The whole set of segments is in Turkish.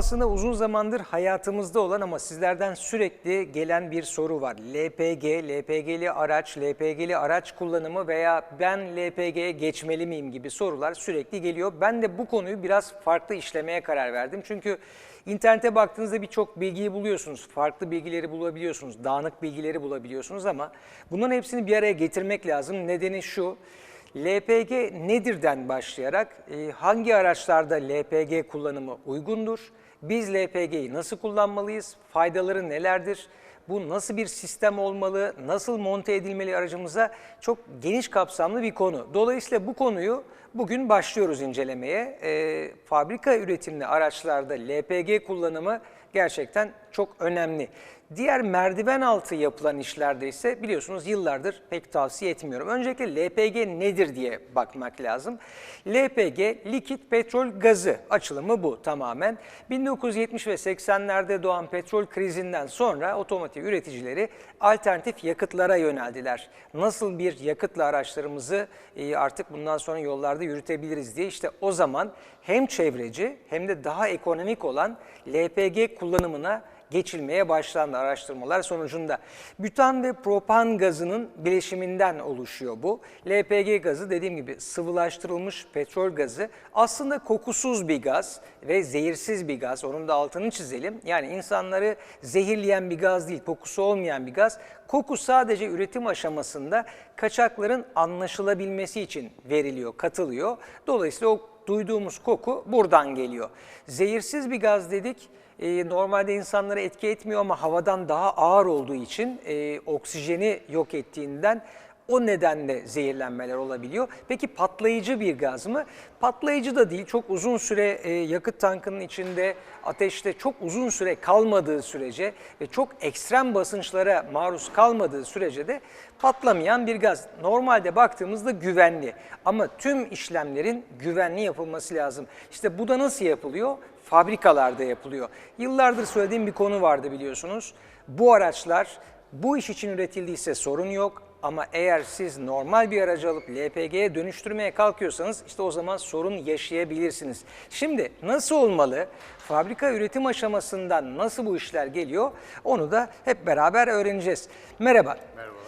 Aslında uzun zamandır hayatımızda olan ama sizlerden sürekli gelen bir soru var. LPG, LPG'li araç, LPG'li araç kullanımı veya ben LPG'ye geçmeli miyim gibi sorular sürekli geliyor. Ben de bu konuyu biraz farklı işlemeye karar verdim. Çünkü internete baktığınızda birçok bilgiyi buluyorsunuz. Farklı bilgileri bulabiliyorsunuz, dağınık bilgileri bulabiliyorsunuz ama bunların hepsini bir araya getirmek lazım. Nedeni şu, LPG nedirden başlayarak e, hangi araçlarda LPG kullanımı uygundur? Biz LPG'yi nasıl kullanmalıyız? Faydaları nelerdir? Bu nasıl bir sistem olmalı? Nasıl monte edilmeli aracımıza? Çok geniş kapsamlı bir konu. Dolayısıyla bu konuyu bugün başlıyoruz incelemeye. E, fabrika üretimli araçlarda LPG kullanımı gerçekten çok önemli. Diğer merdiven altı yapılan işlerde ise biliyorsunuz yıllardır pek tavsiye etmiyorum. Öncelikle LPG nedir diye bakmak lazım. LPG, likit petrol gazı açılımı bu tamamen. 1970 ve 80'lerde doğan petrol krizinden sonra otomotiv üreticileri alternatif yakıtlara yöneldiler. Nasıl bir yakıtla araçlarımızı e, artık bundan sonra yollarda yürütebiliriz diye işte o zaman hem çevreci hem de daha ekonomik olan LPG kullanımına geçilmeye başlandı araştırmalar sonucunda. Bütan ve propan gazının bileşiminden oluşuyor bu. LPG gazı dediğim gibi sıvılaştırılmış petrol gazı aslında kokusuz bir gaz ve zehirsiz bir gaz. Onun da altını çizelim. Yani insanları zehirleyen bir gaz değil, kokusu olmayan bir gaz. Koku sadece üretim aşamasında kaçakların anlaşılabilmesi için veriliyor, katılıyor. Dolayısıyla o duyduğumuz koku buradan geliyor. Zehirsiz bir gaz dedik e, normalde insanlara etki etmiyor ama havadan daha ağır olduğu için e, oksijeni yok ettiğinden o nedenle zehirlenmeler olabiliyor. Peki patlayıcı bir gaz mı? Patlayıcı da değil. Çok uzun süre e, yakıt tankının içinde ateşte çok uzun süre kalmadığı sürece ve çok ekstrem basınçlara maruz kalmadığı sürece de patlamayan bir gaz. Normalde baktığımızda güvenli ama tüm işlemlerin güvenli yapılması lazım. İşte bu da nasıl yapılıyor? fabrikalarda yapılıyor. Yıllardır söylediğim bir konu vardı biliyorsunuz. Bu araçlar bu iş için üretildiyse sorun yok ama eğer siz normal bir aracı alıp LPG'ye dönüştürmeye kalkıyorsanız işte o zaman sorun yaşayabilirsiniz. Şimdi nasıl olmalı? Fabrika üretim aşamasından nasıl bu işler geliyor? Onu da hep beraber öğreneceğiz. Merhaba. Merhabalar.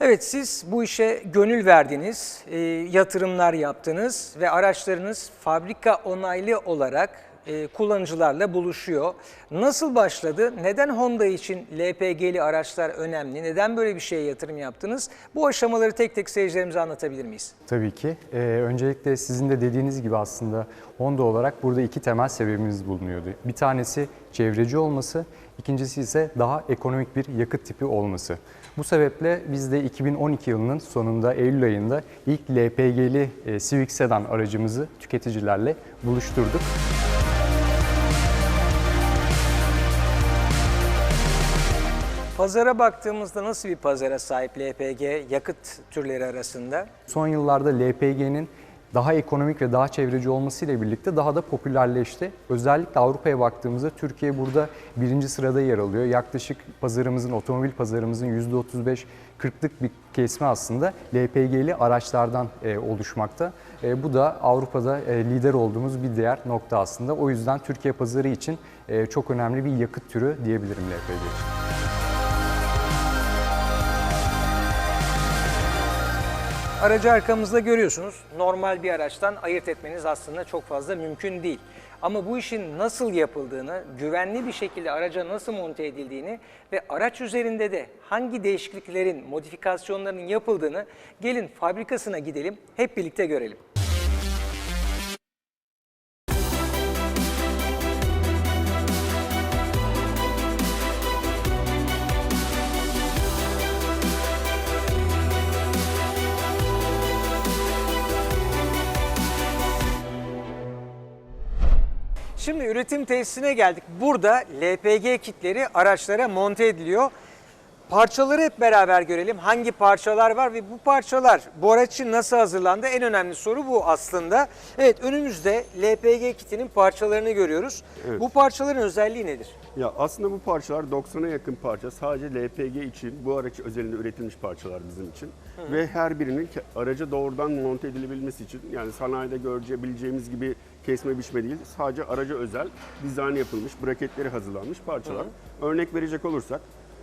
Evet siz bu işe gönül verdiniz, e, yatırımlar yaptınız ve araçlarınız fabrika onaylı olarak e, kullanıcılarla buluşuyor. Nasıl başladı? Neden Honda için LPG'li araçlar önemli? Neden böyle bir şeye yatırım yaptınız? Bu aşamaları tek tek seyircilerimize anlatabilir miyiz? Tabii ki. Ee, öncelikle sizin de dediğiniz gibi aslında Honda olarak burada iki temel sebebimiz bulunuyordu. Bir tanesi çevreci olması, ikincisi ise daha ekonomik bir yakıt tipi olması. Bu sebeple biz de 2012 yılının sonunda Eylül ayında ilk LPG'li e, Civic Sedan aracımızı tüketicilerle buluşturduk. Pazara baktığımızda nasıl bir pazara sahip LPG yakıt türleri arasında? Son yıllarda LPG'nin daha ekonomik ve daha çevreci olmasıyla birlikte daha da popülerleşti. Özellikle Avrupa'ya baktığımızda Türkiye burada birinci sırada yer alıyor. Yaklaşık pazarımızın, otomobil pazarımızın %35-40'lık bir kesme aslında LPG'li araçlardan e, oluşmakta. E, bu da Avrupa'da e, lider olduğumuz bir diğer nokta aslında. O yüzden Türkiye pazarı için çok önemli bir yakıt türü diyebilirim LPG için. Aracı arkamızda görüyorsunuz. Normal bir araçtan ayırt etmeniz aslında çok fazla mümkün değil. Ama bu işin nasıl yapıldığını, güvenli bir şekilde araca nasıl monte edildiğini ve araç üzerinde de hangi değişikliklerin, modifikasyonların yapıldığını gelin fabrikasına gidelim, hep birlikte görelim. Üretim tesisine geldik. Burada LPG kitleri araçlara monte ediliyor. Parçaları hep beraber görelim. Hangi parçalar var ve bu parçalar bu araç için nasıl hazırlandı? En önemli soru bu aslında. Evet önümüzde LPG kitinin parçalarını görüyoruz. Evet. Bu parçaların özelliği nedir? Ya aslında bu parçalar 90'a yakın parça sadece LPG için bu araç özelinde üretilmiş parçalar bizim için. Ve her birinin araca doğrudan monte edilebilmesi için yani sanayide görebileceğimiz gibi kesme biçme değil. Sadece araca özel dizayn yapılmış, braketleri hazırlanmış parçalar. Örnek verecek olursak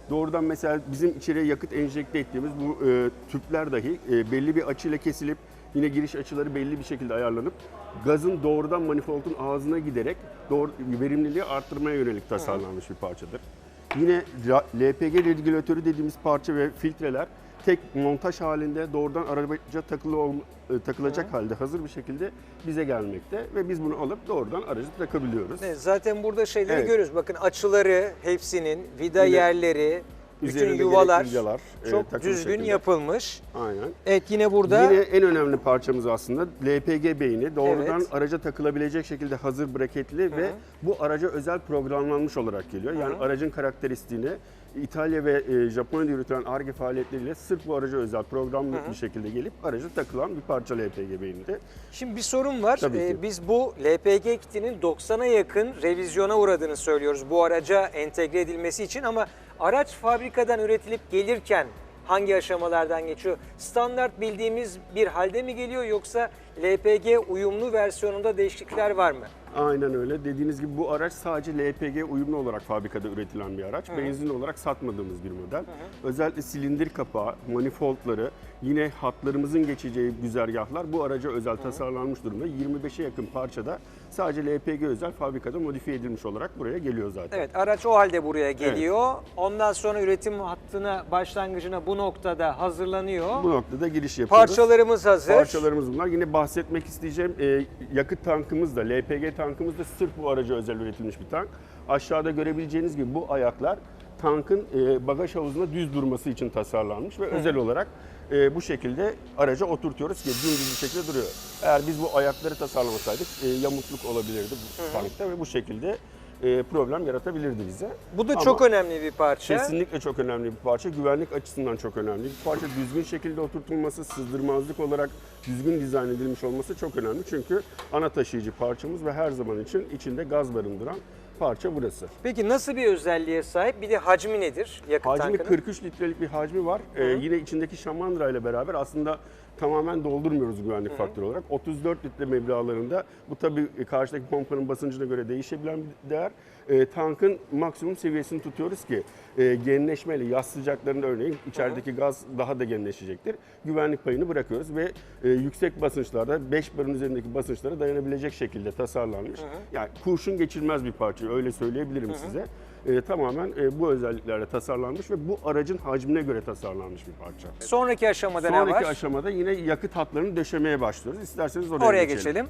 doğrudan mesela bizim içeriye yakıt enjekte ettiğimiz bu e, tüpler dahi e, belli bir açıyla kesilip yine giriş açıları belli bir şekilde ayarlanıp gazın doğrudan manifoldun ağzına giderek doğru, verimliliği arttırmaya yönelik tasarlanmış bir parçadır. Yine LPG regülatörü dediğimiz parça ve filtreler tek montaj halinde doğrudan araca takılı e, takılacak halde hazır bir şekilde bize gelmekte ve biz bunu alıp doğrudan aracı takabiliyoruz. Evet, zaten burada şeyleri Evet. görüyoruz. Bakın açıları hepsinin, vida Yine yerleri, bütün yuvalar vidalar, e, çok takılı düzgün şekilde. yapılmış. Aynen. Evet yine burada Yine en önemli parçamız aslında LPG beyni. Doğrudan Evet. araca takılabilecek şekilde hazır braketli ve bu araca özel programlanmış olarak geliyor. Yani aracın karakteristiğini İtalya ve e, Japonya'da yürütülen ARGE faaliyetleriyle sırf bu araca özel programlı bir şekilde gelip araca takılan bir parça LPG beyni. Şimdi bir sorun var. Tabii Ee, ki. biz bu LPG kitinin 90'a yakın revizyona uğradığını söylüyoruz bu araca entegre edilmesi için ama araç fabrikadan üretilip gelirken hangi aşamalardan geçiyor? Standart bildiğimiz bir halde mi geliyor yoksa LPG uyumlu versiyonunda değişiklikler var mı? Aynen öyle. Dediğiniz gibi bu araç sadece LPG uyumlu olarak fabrikada üretilen bir araç. Benzin olarak satmadığımız bir model. Özellikle silindir kapağı, manifoldları, yine hatlarımızın geçeceği güzergahlar bu araca özel tasarlanmış durumda. 25'e yakın parçada sadece LPG özel fabrikada modifiye edilmiş olarak buraya geliyor zaten. Evet araç o halde buraya geliyor. Ondan sonra üretim hattına başlangıcına bu noktada hazırlanıyor. Bu noktada giriş yapıyoruz. Parçalarımız hazır. Parçalarımız bunlar. Yine bahsetmek isteyeceğim e, yakıt tankımız da, LPG tankımız da sırf bu araca özel üretilmiş bir tank. Aşağıda görebileceğiniz gibi bu ayaklar tankın e, bagaj havuzunda düz durması için tasarlanmış ve özel olarak e, bu şekilde araca oturtuyoruz ki dümdüz bir şekilde duruyor. Eğer biz bu ayakları tasarlamasaydık e, yamukluk olabilirdi bu tankta ve bu şekilde e, problem yaratabilirdi bize. Bu da Ama- çok önemli bir parça. Kesinlikle çok önemli bir parça. Güvenlik açısından çok önemli. Bir parça düzgün şekilde oturtulması, sızdırmazlık olarak düzgün dizayn edilmiş olması çok önemli. Çünkü ana taşıyıcı parçamız ve her zaman için içinde gaz barındıran parça burası. Peki nasıl bir özelliğe sahip? Bir de hacmi nedir yakıt Hacmi tankının? 43 litrelik bir hacmi var. Ee, yine içindeki şamandıra ile beraber aslında tamamen doldurmuyoruz güvenlik faktörü olarak. 34 litre meblağlarında bu tabii karşıdaki pompanın basıncına göre değişebilen bir değer. Ee, tankın maksimum seviyesini tutuyoruz ki e, genleşmeyle yaz sıcaklarında örneğin içerideki gaz daha da genleşecektir. Güvenlik payını bırakıyoruz ve e, yüksek basınçlarda 5 barın üzerindeki basınçlara dayanabilecek şekilde tasarlanmış. Yani kurşun geçirmez bir parça öyle söyleyebilirim size. E, tamamen e, bu özelliklerle tasarlanmış ve bu aracın hacmine göre tasarlanmış bir parça. Sonraki aşamada ne Sonraki var? aşamada yine yakıt hatlarını döşemeye başlıyoruz. İsterseniz oraya, Oraya geçelim.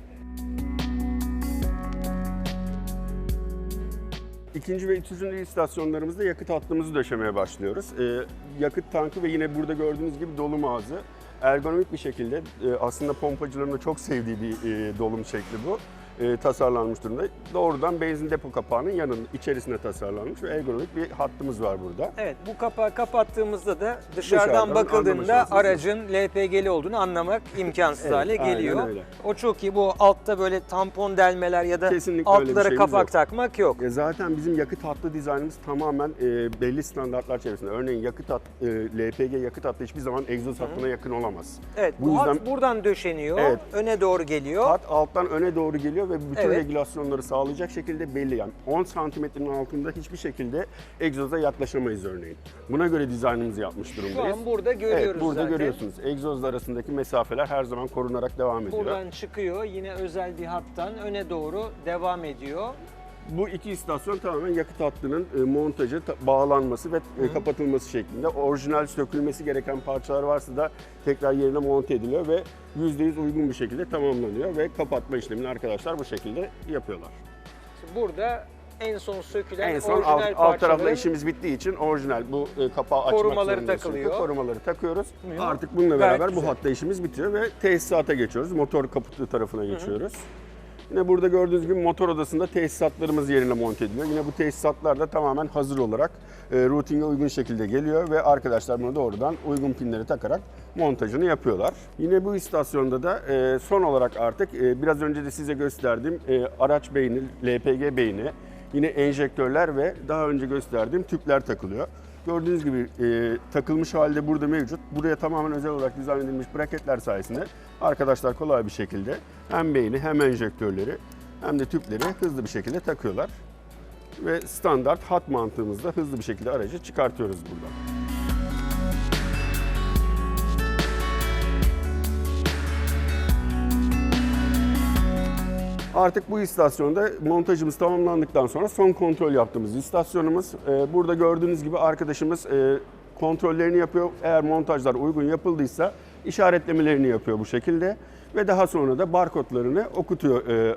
İkinci ve üçüncü istasyonlarımızda yakıt hattımızı döşemeye başlıyoruz. Ee, yakıt tankı ve yine burada gördüğünüz gibi dolum ağzı ergonomik bir şekilde e, aslında pompacıların da çok sevdiği bir e, dolum şekli bu. E, tasarlanmış durumda. Doğrudan benzin depo kapağının yanının içerisine tasarlanmış ve ergonomik bir hattımız var burada. Evet bu kapağı kapattığımızda da dışarıdan, Dışarıdan bakıldığında aracın LPG'li olduğunu anlamak imkansız Evet, hale geliyor. öyle. O çok iyi. Bu altta böyle tampon delmeler ya da Kesinlikle altlara kapak yok. takmak yok. E, Zaten bizim yakıt hattı dizaynımız tamamen e, belli standartlar çevresinde. Örneğin yakıt hat, e, LPG yakıt hattı hiçbir zaman egzoz hattına yakın olamaz. Evet bu, Bu hat yüzden- buradan döşeniyor. Evet. Öne doğru geliyor. Hat alttan öne doğru geliyor ve bütün Evet. regülasyonları sağlayacak şekilde belli. Yani 10 santimetrenin altında hiçbir şekilde egzoza yaklaşamayız örneğin. Buna göre dizaynımızı yapmış Şu durumdayız. an burada görüyoruz Evet, burada zaten. görüyorsunuz. Egzozla arasındaki mesafeler her zaman korunarak devam ediyor. Buradan çıkıyor yine özel bir hattan öne doğru devam ediyor. Bu iki istasyon tamamen yakıt hattının e, montajı, ta- bağlanması ve e, kapatılması şeklinde. Orijinal sökülmesi gereken parçalar varsa da tekrar yerine monte ediliyor ve %100 uygun bir şekilde tamamlanıyor ve kapatma işlemini arkadaşlar bu şekilde yapıyorlar. Şimdi burada en son sökülen En son orijinal alt, alt tarafla işimiz bittiği için orijinal bu e, kapağı açmak Korumaları zorundayız çünkü. takılıyor. Korumaları takıyoruz. Hı. Artık bununla Gayet beraber güzel. bu hatta işimiz bitiyor ve tesisata geçiyoruz. Motor kaputu tarafına geçiyoruz. Yine burada gördüğünüz gibi motor odasında tesisatlarımız yerine monte ediliyor. Yine bu tesisatlar da tamamen hazır olarak e, routinge uygun şekilde geliyor ve arkadaşlar bunu doğrudan uygun pinleri takarak montajını yapıyorlar. Yine bu istasyonda da e, son olarak artık e, biraz önce de size gösterdiğim e, araç beyni, LPG beyni, yine enjektörler ve daha önce gösterdiğim tüpler takılıyor. Gördüğünüz gibi e, takılmış halde burada mevcut. Buraya tamamen özel olarak dizayn edilmiş braketler sayesinde arkadaşlar kolay bir şekilde hem beyni hem enjektörleri hem de tüpleri hızlı bir şekilde takıyorlar. Ve standart hat mantığımızda hızlı bir şekilde aracı çıkartıyoruz buradan. Artık bu istasyonda montajımız tamamlandıktan sonra son kontrol yaptığımız istasyonumuz. Ee, Burada gördüğünüz gibi arkadaşımız e, kontrollerini yapıyor. Eğer montajlar uygun yapıldıysa işaretlemelerini yapıyor bu şekilde. Ve daha sonra da barkodlarını okutuyor e,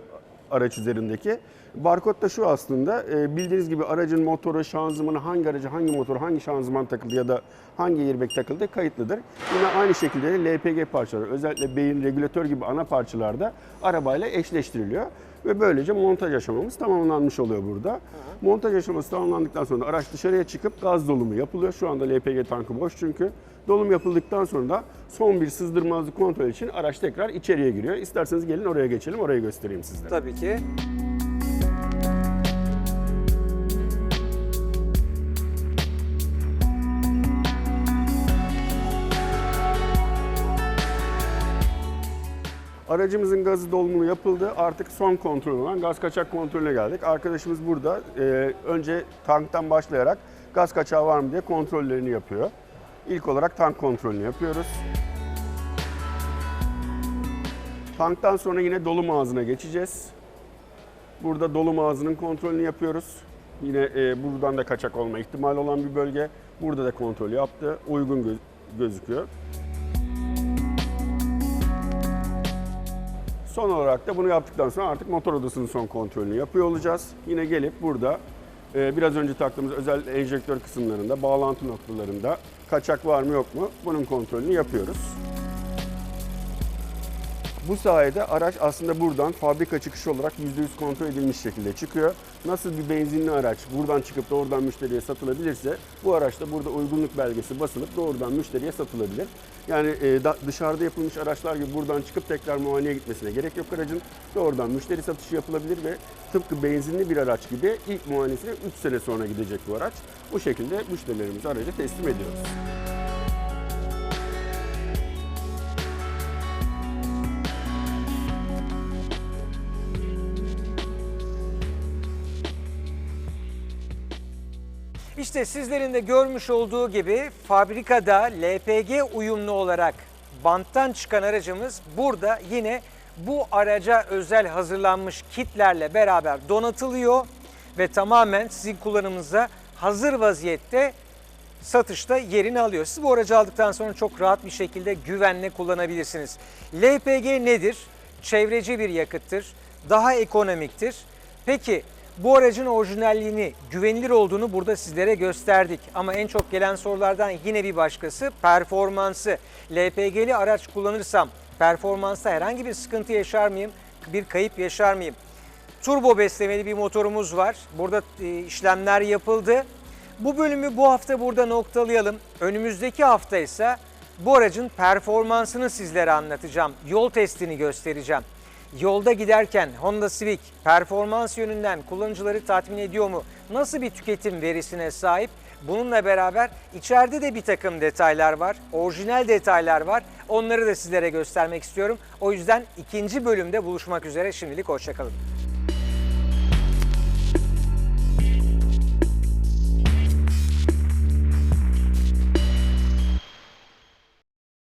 araç üzerindeki. Barkod da şu aslında e, bildiğiniz gibi aracın motoru, şanzımanı hangi araca hangi motor, hangi şanzıman takıldı ya da hangi airbag takıldı kayıtlıdır. Yine aynı şekilde de LPG parçaları özellikle beyin, regülatör gibi ana parçalarda arabayla eşleştiriliyor. Ve böylece montaj aşamamız tamamlanmış oluyor burada. Montaj aşaması tamamlandıktan sonra araç dışarıya çıkıp gaz dolumu yapılıyor. Şu anda LPG tankı boş çünkü. Dolum yapıldıktan sonra da son bir sızdırmazlık kontrol için araç tekrar içeriye giriyor. İsterseniz gelin oraya geçelim, orayı göstereyim sizlere. Tabii ki. Aracımızın gazı dolumunu yapıldı. Artık son kontrol olan gaz kaçak kontrolüne geldik. Arkadaşımız burada e, önce tanktan başlayarak gaz kaçağı var mı diye kontrollerini yapıyor. İlk olarak tank kontrolünü yapıyoruz. Tanktan sonra yine dolum ağzına geçeceğiz. Burada dolum ağzının kontrolünü yapıyoruz. Yine e, buradan da kaçak olma ihtimali olan bir bölge. Burada da kontrol yaptı. Uygun gö- gözüküyor. Son olarak da bunu yaptıktan sonra artık motor odasının son kontrolünü yapıyor olacağız. Yine gelip burada e, biraz önce taktığımız özel enjektör kısımlarında, bağlantı noktalarında kaçak var mı yok mu bunun kontrolünü yapıyoruz. Bu sayede araç aslında buradan fabrika çıkışı olarak %100 kontrol edilmiş şekilde çıkıyor. Nasıl bir benzinli araç buradan çıkıp doğrudan müşteriye satılabilirse bu araç da burada uygunluk belgesi basılıp doğrudan müşteriye satılabilir. Yani e, da- dışarıda yapılmış araçlar gibi buradan çıkıp tekrar muayeneye gitmesine gerek yok aracın. Doğrudan müşteri satışı yapılabilir ve tıpkı benzinli bir araç gibi ilk muayenesine 3 sene sonra gidecek bu araç. Bu şekilde müşterilerimize aracı teslim ediyoruz. İşte sizlerin de görmüş olduğu gibi fabrikada LPG uyumlu olarak banttan çıkan aracımız burada yine bu araca özel hazırlanmış kitlerle beraber donatılıyor ve tamamen sizin kullanımınıza hazır vaziyette satışta yerini alıyor. Siz bu aracı aldıktan sonra çok rahat bir şekilde güvenle kullanabilirsiniz. LPG nedir? Çevreci bir yakıttır. Daha ekonomiktir. Peki bu aracın orijinalliğini, güvenilir olduğunu burada sizlere gösterdik. Ama en çok gelen sorulardan yine bir başkası performansı. LPG'li araç kullanırsam performansta herhangi bir sıkıntı yaşar mıyım? Bir kayıp yaşar mıyım? Turbo beslemeli bir motorumuz var. Burada e, işlemler yapıldı. Bu bölümü bu hafta burada noktalayalım. Önümüzdeki hafta ise bu aracın performansını sizlere anlatacağım. Yol testini göstereceğim. Yolda giderken Honda Civic performans yönünden kullanıcıları tatmin ediyor mu? Nasıl bir tüketim verisine sahip? Bununla beraber içeride de bir takım detaylar var. Orijinal detaylar var. Onları da sizlere göstermek istiyorum. O yüzden ikinci bölümde buluşmak üzere. Şimdilik hoşçakalın.